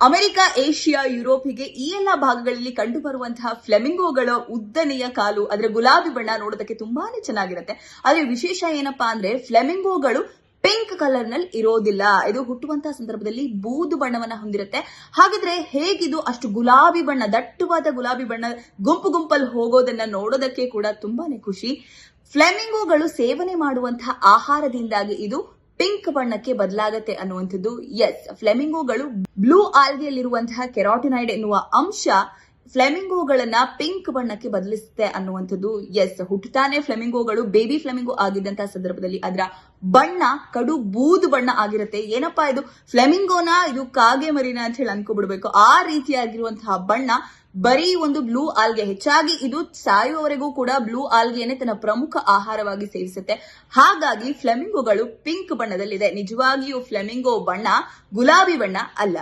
America, Asia, ಯುರೋಪಿಗೆ ಈ ಎಲ್ಲ ಭಾಗಗಳಲ್ಲಿ ಕಂಡುಬರುವಂತಹ ಫ್ಲೆಮಿಂಗೋಗಳ ಉದ್ದನೆಯ ಕಾಲು, ಅದರ ಗುಲಾಬಿ ಬಣ್ಣ ನೋಡೋದಕ್ಕೆ ತುಂಬಾನೇ ಚೆನ್ನಾಗಿರುತ್ತೆ. ಆದ್ರೆ ವಿಶೇಷ ಏನಪ್ಪಾ ಅಂದ್ರೆ ಫ್ಲೆಮಿಂಗೋಗಳು ಪಿಂಕ್ ಕಲರ್ನಲ್ಲಿ ಇರೋದಿಲ್ಲ. ಇದು ಹುಟ್ಟುವಂತಹ ಸಂದರ್ಭದಲ್ಲಿ ಬೂದು ಬಣ್ಣವನ್ನ ಹೊಂದಿರುತ್ತೆ. ಹಾಗಿದ್ರೆ ಹೇಗಿದು ಅಷ್ಟು ಗುಲಾಬಿ ಬಣ್ಣ, ದಟ್ಟವಾದ ಗುಲಾಬಿ ಬಣ್ಣ ಗುಂಪು ಗುಂಪಲ್ಲಿ ಹೋಗೋದನ್ನ ನೋಡೋದಕ್ಕೆ ಕೂಡ ತುಂಬಾನೇ ಖುಷಿ. ಫ್ಲೆಮಿಂಗೋಗಳು ಸೇವನೆ ಮಾಡುವಂತಹ ಆಹಾರದಿಂದಾಗಿ ಇದು ಪಿಂಕ್ ಬಣ್ಣಕ್ಕೆ ಬದಲಾಗತ್ತೆ ಅನ್ನುವಂಥದ್ದು ಎಸ್ ಫ್ಲೆಮಿಂಗೋಗಳು ಬ್ಲೂ ಆಲ್ಗೆಯಲ್ಲಿರುವಂತಹ ಕೆರಾಟಿನೈಡ್ ಎನ್ನುವ ಅಂಶ ಫ್ಲೆಮಿಂಗೋಗಳನ್ನ ಪಿಂಕ್ ಬಣ್ಣಕ್ಕೆ ಬದಲಿಸುತ್ತೆ ಅನ್ನುವಂಥದ್ದು ಎಸ್ ಹುಟ್ಟುತ್ತಾನೆ ಫ್ಲೆಮಿಂಗೋಗಳು, ಬೇಬಿ ಫ್ಲೆಮಿಂಗೋ ಆಗಿದ್ದಂತಹ ಸಂದರ್ಭದಲ್ಲಿ ಅದರ ಬಣ್ಣ ಕಡು ಬೂದು ಬಣ್ಣ ಆಗಿರುತ್ತೆ. ಏನಪ್ಪಾ ಇದು? ಫ್ಲೆಮಿಂಗೋನ ಇದು ಕಾಗೆ ಮರಿನ ಅಂತ ಹೇಳಿ ಅನ್ಕೊಬಿಡ್ಬೇಕು. ಆ ರೀತಿಯಾಗಿರುವಂತಹ ಬಣ್ಣ ಬರೀ ಒಂದು ಬ್ಲೂ ಆಲ್ಗೆ, ಹೆಚ್ಚಾಗಿ ಇದು ಸಾಯುವವರೆಗೂ ಕೂಡ ಬ್ಲೂ ಆಲ್ಗೆಯನ್ನೇ ತನ್ನ ಪ್ರಮುಖ ಆಹಾರವಾಗಿ ಸೇವಿಸುತ್ತೆ. ಹಾಗಾಗಿ ಫ್ಲೆಮಿಂಗೋಗಳು ಪಿಂಕ್ ಬಣ್ಣದಲ್ಲಿದೆ. ನಿಜವಾಗಿಯೂ ಫ್ಲೆಮಿಂಗೋ ಬಣ್ಣ ಗುಲಾಬಿ ಬಣ್ಣ ಅಲ್ಲ.